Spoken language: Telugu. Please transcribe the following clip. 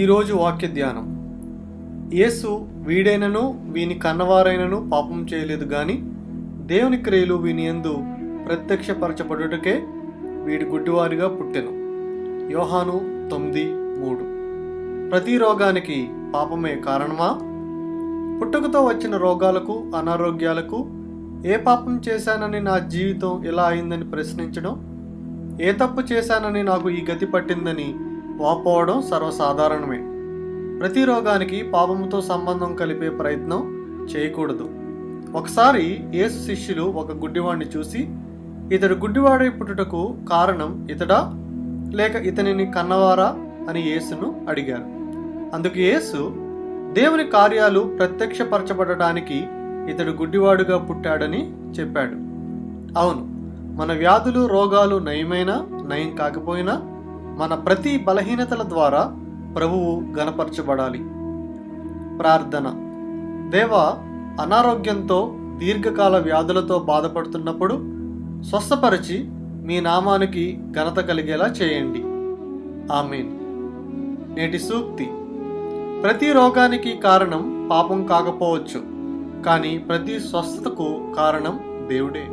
ఈరోజు వాక్య ధ్యానం. యేసు వీడైనను వీని కన్నవారైనను పాపం చేయలేదు కానీ దేవుని క్రియలు వీని ఎందు ప్రత్యక్షపరచబడుటకే వీడి గుడ్డివారిగా పుట్టెను. యోహాను తొమ్మిది మూడు. ప్రతి రోగానికి పాపమే కారణమా? పుట్టుకతో వచ్చిన రోగాలకు అనారోగ్యాలకు ఏ పాపం చేశానని నా జీవితం ఇలా అయిందని ప్రశ్నించడం? ఏ తప్పు చేశానని నాకు ఈ గతి పట్టిందని వాపోవడం సర్వసాధారణమే. ప్రతి రోగానికి పాపముతో సంబంధం కలిపే ప్రయత్నం చేయకూడదు. ఒకసారి యేసు శిష్యులు ఒక గుడ్డివాడిని చూసి ఇతడు గుడ్డివాడై పుట్టుటకు కారణం ఇతడా? లేక ఇతనిని కన్నవారా? అని యేసును అడిగారు. అందుకు యేసు దేవుని కార్యాలు ప్రత్యక్షపరచబడటానికి ఇతడు గుడ్డివాడుగా పుట్టాడని చెప్పాడు. అవును మన వ్యాధులు రోగాలు నయమైనా నయం కాకపోయినా మన ప్రతి బలహీనతల ద్వారా ప్రభువు గణపరచబడాలి ప్రార్థన. దేవ అనారోగ్యంతో దీర్ఘకాల వ్యాధులతో బాధపడుతున్నప్పుడు స్వస్థపరిచి మీ నామానికి ఘనత కలిగేలా చేయండి. ఆమెన్. నేటి సూక్తి. ప్రతి రోగానికి కారణం పాపం కాకపోవచ్చు కానీ ప్రతి స్వస్థతకు కారణం దేవుడే.